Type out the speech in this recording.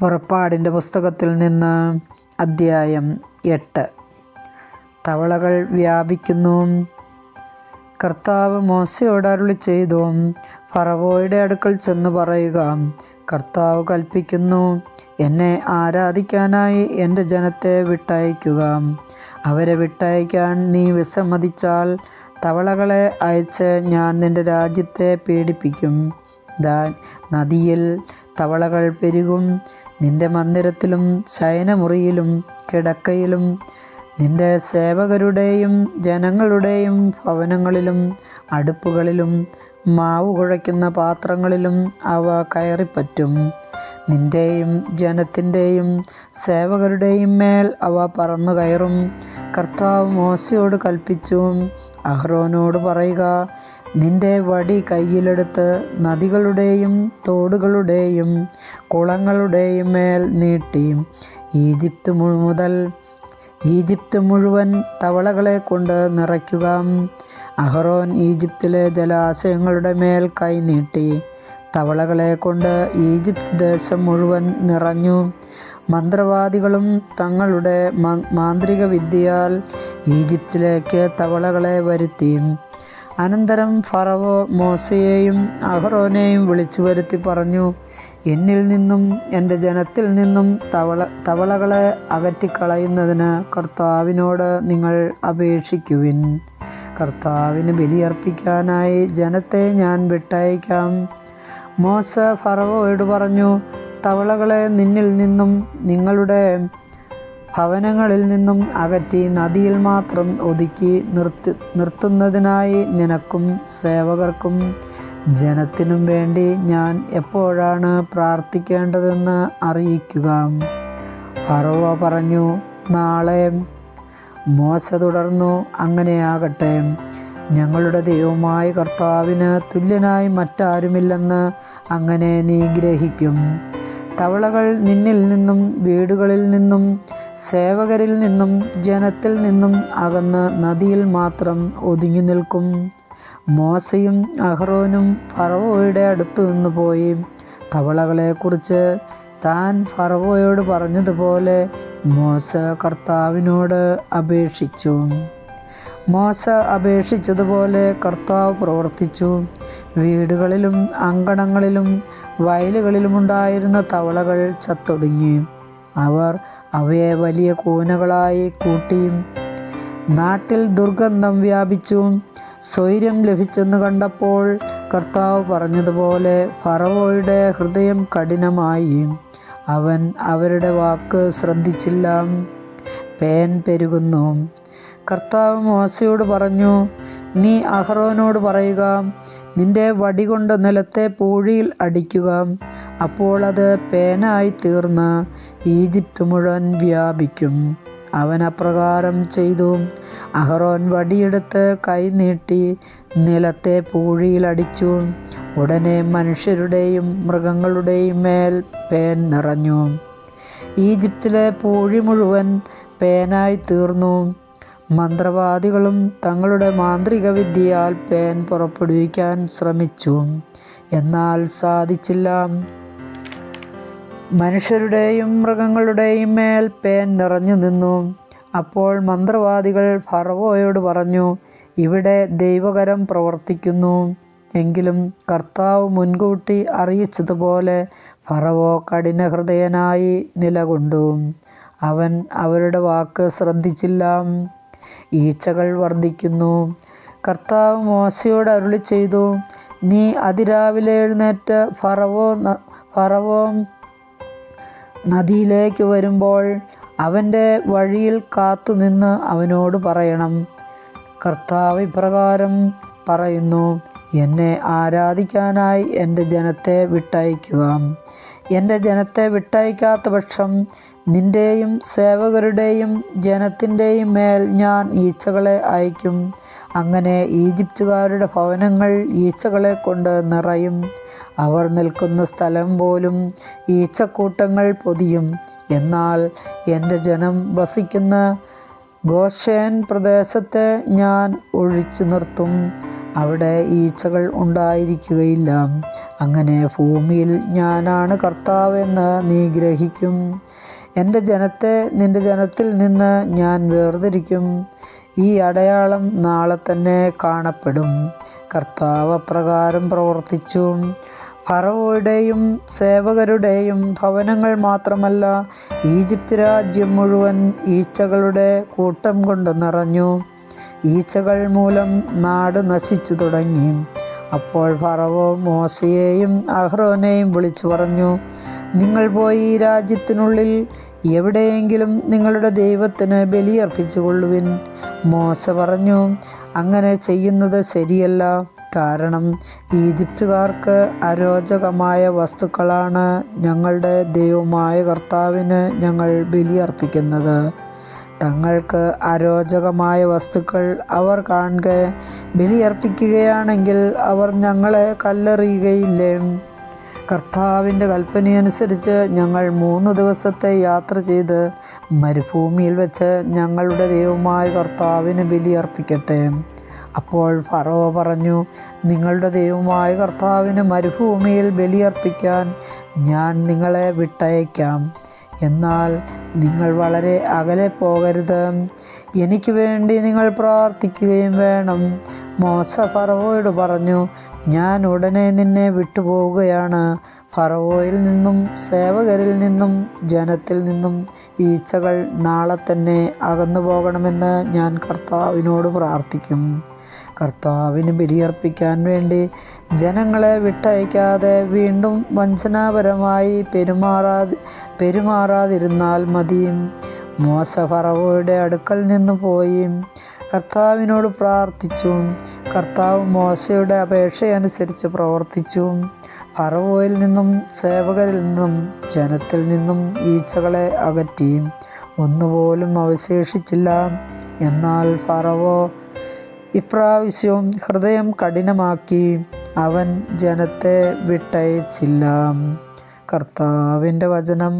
പുറപ്പാടിന്റെ പുസ്തകത്തിൽ നിന്ന് അദ്ധ്യായം എട്ട്. തവളകൾ വ്യാപിക്കുന്നു. കർത്താവ് മോശയോട് അരുളി ചെയ്തു. ഫറവോയുടെ അടുക്കൽ ചെന്ന് പറയുക കർത്താവ് കൽപ്പിക്കുന്നു എന്നെ ആരാധിക്കാനായി എന്റെ ജനത്തെ വിട്ടയക്കുക. അവരെ വിട്ടയക്കാൻ നീ വിസമ്മതിച്ചാൽ തവളകളെ അയച്ച് ഞാൻ നിന്റെ രാജ്യത്തെ പീഡിപ്പിക്കും. ദാ നദിയിൽ തവളകൾ പെരുകും. നിന്റെ മന്ദിരത്തിലും ശയനമുറിയിലും കിടക്കയിലും നിന്റെ സേവകരുടെയും ജനങ്ങളുടെയും ഭവനങ്ങളിലും അടുപ്പുകളിലും മാവ് കുഴയ്ക്കുന്ന പാത്രങ്ങളിലും അവ കയറിപ്പറ്റും. നിന്റെയും ജനത്തിന്റെയും സേവകരുടെയും മേൽ അവ പറന്നു കയറും കർത്താവ് മോശയോട് കൽപ്പിച്ചു അഹ്റോനോട് പറയുക നിന്റെ വടി കയ്യിലെടുത്ത് നദികളുടെയും തോടുകളുടെയും കുളങ്ങളുടെയും മേൽ നീട്ടി. ഈജിപ്ത് മുതൽ ഈജിപ്ത് മുഴുവൻ തവളകളെ കൊണ്ട് നിറയ്ക്കുക. അഹ്റോൻ ഈജിപ്തിലെ ജലാശയങ്ങളുടെ മേൽ കൈ നീട്ടി. തവളകളെ കൊണ്ട് ഈജിപ്ത് ദേശം മുഴുവൻ നിറഞ്ഞു. മന്ത്രവാദികളും തങ്ങളുടെ മാന്ത്രിക വിദ്യയാൽ ഈജിപ്തിലേക്ക് തവളകളെ വരുത്തി അനന്തരം ഫറവോ മോസയെയും അഹ്റോനെയും വിളിച്ചു വരുത്തി പറഞ്ഞു എന്നിൽ നിന്നും എന്റെ ജനത്തിൽ നിന്നും തവള തവളകളെ അകറ്റിക്കളയുന്നതിന് കർത്താവിനോട് നിങ്ങൾ അപേക്ഷിക്കുവിൻ. കർത്താവിന് ബലിയർപ്പിക്കാനായി ജനത്തെ ഞാൻ വിട്ടയക്കാം. മോശ ഫറവോയോട് പറഞ്ഞു തവളകളെ നിന്നിൽ നിന്നും നിങ്ങളുടെ ഭവനങ്ങളിൽ നിന്നും അകറ്റി നദിയിൽ മാത്രം ഒതുക്കി നിർത്തി നിർത്തുന്നതിനായി നിനക്കും സേവകർക്കും ജനത്തിനും വേണ്ടി ഞാൻ എപ്പോഴാണ് പ്രാർത്ഥിക്കേണ്ടതെന്ന് അറിയിക്കുക. ഫറവോ പറഞ്ഞു നാളെ മോശ തുടർന്നു അങ്ങനെയാകട്ടെ. ഞങ്ങളുടെ ദൈവമായ കർത്താവിന് തുല്യനായി മറ്റാരുമില്ലെന്ന് അങ്ങനെ നീ ഗ്രഹിക്കും. തവളകൾ നിന്നിൽ നിന്നും വീടുകളിൽ നിന്നും സേവകരിൽ നിന്നും ജനത്തിൽ നിന്നും അകന്ന് നദിയിൽ മാത്രം ഒതുങ്ങി നിൽക്കും. മോശയും അഹ്റോനും ഫറവോയുടെ അടുത്തു നിന്ന് പോയി. തവളകളെക്കുറിച്ച് താൻ ഫറവോയോട് പറഞ്ഞതുപോലെ മോശ കർത്താവിനോട് അപേക്ഷിച്ചു. മോശ അപേക്ഷിച്ചതുപോലെ കർത്താവ് പ്രവർത്തിച്ചു. വീടുകളിലും അങ്കണങ്ങളിലും വയലുകളിലുമുണ്ടായിരുന്ന തവളകൾ ചത്തൊടുങ്ങി. അവർ അവയെ വലിയ കൂനകളായി കൂട്ടിയും നാട്ടിൽ ദുർഗന്ധം വ്യാപിച്ചു സ്വൈര്യം ലഭിച്ചെന്ന് കണ്ടപ്പോൾ കർത്താവ് പറഞ്ഞതുപോലെ ഫറവോയുടെ ഹൃദയം കഠിനമായി. അവൻ അവരുടെ വാക്ക് ശ്രദ്ധിച്ചില്ല. പേൻ പെരുകുന്നു. കർത്താവ് മോശയോട് പറഞ്ഞു നീ അഹ്റോനോട് പറയുക നിന്റെ വടി കൊണ്ട് നിലത്തെ പൂഴിയിൽ അടിക്കുക. അപ്പോൾ അത് പേനായി തീർന്ന് ഈജിപ്ത് മുഴുവൻ വ്യാപിക്കും. അവൻ അപ്രകാരം ചെയ്തു. അഹ്റോൻ വടിയെടുത്ത് കൈനീട്ടി നിലത്തെ പൂഴിയിൽ അടിച്ചു. ഉടനെ മനുഷ്യരുടെയും മൃഗങ്ങളുടെയും മേൽ പേൻ നിറഞ്ഞു. ഈജിപ്തിലെ പൂഴി മുഴുവൻ പേനായി തീർന്നു. മന്ത്രവാദികളും തങ്ങളുടെ മാന്ത്രിക വിദ്യയാൽ പേൻ പുറപ്പെടുവിക്കാൻ ശ്രമിച്ചു. എന്നാൽ സാധിച്ചില്ല. മനുഷ്യരുടെയും മൃഗങ്ങളുടെയും മേൽ പേൻ നിറഞ്ഞു നിന്നു. അപ്പോൾ മന്ത്രവാദികൾ ഫറവോയോട് പറഞ്ഞു ഇവിടെ ദൈവകരം പ്രവർത്തിക്കുന്നു. എങ്കിലും കർത്താവ് മുൻകൂട്ടി അറിയിച്ചതുപോലെ ഫറവോ കഠിനഹൃദയനായി നിലകൊണ്ടു. അവൻ അവരുടെ വാക്ക് ശ്രദ്ധിച്ചില്ല. ഈച്ചകൾ വർദ്ധിക്കുന്നു. കർത്താവ് മോശയോട് അരുളി ചെയ്തു നീ അതിരാവിലെ എഴുന്നേറ്റ് ഫറവോ ഫറവോ നദിയിലേക്ക് വരുമ്പോൾ അവന്റെ വഴിയിൽ കാത്തുനിന്ന് അവനോട് പറയണം. കർത്താവ് ഇപ്രകാരം പറയുന്നു എന്നെ ആരാധിക്കാനായി എന്റെ ജനത്തെ വിട്ടയക്കുക എന്റെ ജനത്തെ വിട്ടയക്കാത്ത പക്ഷം നിന്റെയും സേവകരുടെയും ജനത്തിന്റെയും മേൽ ഞാൻ ഈച്ചകളെ അയക്കും അങ്ങനെ ഈജിപ്തുകാരുടെ ഭവനങ്ങൾ ഈച്ചകളെ കൊണ്ട് നിറയും. അവർ നിൽക്കുന്ന സ്ഥലം പോലും ഈച്ചക്കൂട്ടങ്ങൾ പൊതിയും. എന്നാൽ എന്റെ ജനം വസിക്കുന്ന ഗോഷേൻ പ്രദേശത്തെ ഞാൻ ഒഴിച്ചു നിർത്തും. അവിടെ ഈച്ചകൾ ഉണ്ടായിരിക്കുകയില്ല. അങ്ങനെ ഭൂമിയിൽ ഞാനാണ് കർത്താവെന്ന് നീ ഗ്രഹിക്കും. എന്റെ ജനത്തെ നിന്റെ ജനത്തിൽ നിന്ന് ഞാൻ വേർതിരിക്കും. ഈ അടയാളം നാളെ തന്നെ കാണപ്പെടും. കർത്താവ് അപ്രകാരം പ്രവർത്തിച്ചു. ഫറവോയുടെയും സേവകരുടെയും ഭവനങ്ങൾ മാത്രമല്ല ഈജിപ്ത് രാജ്യം മുഴുവൻ ഈച്ചകളുടെ കൂട്ടം കൊണ്ട് നിറഞ്ഞു. ഈച്ചകൾ മൂലം നാട് നശിച്ചു തുടങ്ങി. അപ്പോൾ ഫറവോ മോശയെയും അഹ്റോനെയും വിളിച്ചു പറഞ്ഞു നിങ്ങൾ പോയി രാജ്യത്തിനുള്ളിൽ എവിടെയെങ്കിലും നിങ്ങളുടെ ദൈവത്തിന് ബലിയർപ്പിച്ചു കൊള്ളുവിൻ മോശ പറഞ്ഞു അങ്ങനെ ചെയ്യുന്നത് ശരിയല്ല. കാരണം ഈജിപ്തുകാർക്ക് അരോചകമായ വസ്തുക്കളാണ് ഞങ്ങളുടെ ദൈവമായ കർത്താവിന് ഞങ്ങൾ ബലിയർപ്പിക്കുന്നത്. തങ്ങൾക്ക് അരോചകമായ വസ്തുക്കൾ അവർ കാണുക ബലിയർപ്പിക്കുകയാണെങ്കിൽ അവർ ഞങ്ങളെ കല്ലെറിയുകയില്ലേ? കർത്താവിന്റെ കൽപ്പനയനുസരിച്ച് ഞങ്ങൾ മൂന്ന് ദിവസത്തെ യാത്ര ചെയ്ത് മരുഭൂമിയിൽ വെച്ച് ഞങ്ങളുടെ ദൈവമായ കർത്താവിന് ബലിയർപ്പിക്കട്ടെ അപ്പോൾ ഫറോ പറഞ്ഞു നിങ്ങളുടെ ദൈവമായ കർത്താവിന് മരുഭൂമിയിൽ ബലിയർപ്പിക്കാൻ ഞാൻ നിങ്ങളെ വിട്ടയക്കാം. എന്നാൽ നിങ്ങൾ വളരെ അകലെ പോകരുത്. എനിക്ക് വേണ്ടി നിങ്ങൾ പ്രാർത്ഥിക്കുകയും വേണം. മോശ ഫറവോയോട് പറഞ്ഞു ഞാൻ ഉടനെ നിന്നെ വിട്ടുപോവുകയാണ്. ഫറവോയിൽ നിന്നും സേവകരിൽ നിന്നും ജനത്തിൽ നിന്നും ഈച്ചകൾ നാളെ തന്നെ അകന്നു പോകണമെന്ന് ഞാൻ കർത്താവിനോട് പ്രാർത്ഥിക്കും. കർത്താവിന് ബലിയർപ്പിക്കാൻ വേണ്ടി ജനങ്ങളെ വിട്ടയക്കാതെ വീണ്ടും വഞ്ചനാപരമായി പെരുമാറാതി പെരുമാറാതിരുന്നാൽ മതിയും. മോശ ഫറവോയുടെ അടുക്കൽ നിന്ന് പോയി കർത്താവിനോട് പ്രാർത്ഥിച്ചു കർത്താവ് മോശയുടെ അപേക്ഷയനുസരിച്ച് പ്രവർത്തിച്ചു ഫറവോയിൽ നിന്നും സേവകരിൽ നിന്നും ജനത്തിൽ നിന്നും ഈച്ചകളെ അകറ്റി ഒന്നുപോലും അവശേഷിച്ചില്ല. എന്നാൽ ഫറവോ ഇപ്രാവശ്യവും ഹൃദയം കഠിനമാക്കി അവൻ ജനത്തെ വിട്ടയച്ചില്ല. കർത്താവിന്റെ വചനം